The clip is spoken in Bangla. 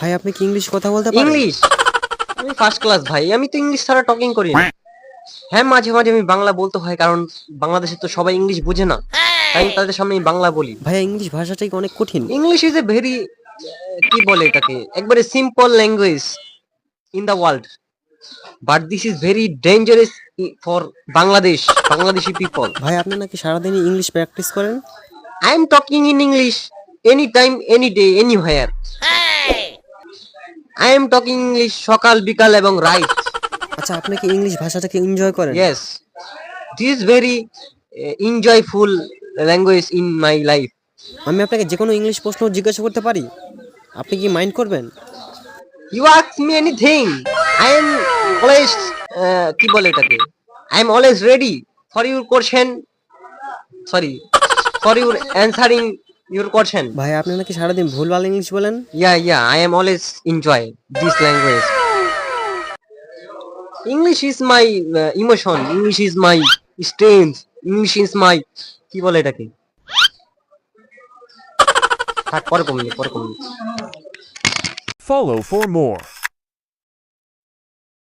ভাই আপনি কি ইংলিশ কথা বলতে পারেন? ইংলিশ আমি ফার্স্ট ক্লাস ভাই আমি তো ইংলিশ ছাড়া টকিং করি না। হ্যাঁ মাঝে মাঝে আমি বাংলা বলতে হয় কারণ বাংলাদেশে তো সবাই ইংলিশ বোঝে না। তাই তাদের সামনে আমি বাংলা বলি। ভাইয়া ইংলিশ ভাষাটাই অনেক কঠিন? ইংলিশ ইজ এ ভেরি কি বলে এটাকে? একবারে simple language in the world but this is very dangerous for Bangladesh Bangladeshi people ভাই আপনি নাকি সারাদিনই ইংলিশ প্র্যাকটিস করেন? I am talking in English any time any day anywhere I am talking English সকাল বিকাল এবং রাইট আচ্ছা আপনি কি ইংলিশ ভাষাটাকে এনজয় করেন? Yes this is very enjoyful language in my life আমি আপনাকে যে কোনো ইংলিশ প্রশ্ন জিজ্ঞাসা করতে পারি। আপনি কি মাইন্ড করবেন? You ask me anything I am always কি বলে এটাকে? I am always ready for your question sorry for your answering your question. ভাই আপনি নাকি সারাদিন ভুলভাল ইংলিশ বলেন Yeah, yeah, I am always enjoy this language. English is my uh, emotion. English is my strength. English is my কি বলে এটাকে থাক পরে কমিয়ে পরে কমিয়ে Follow for more.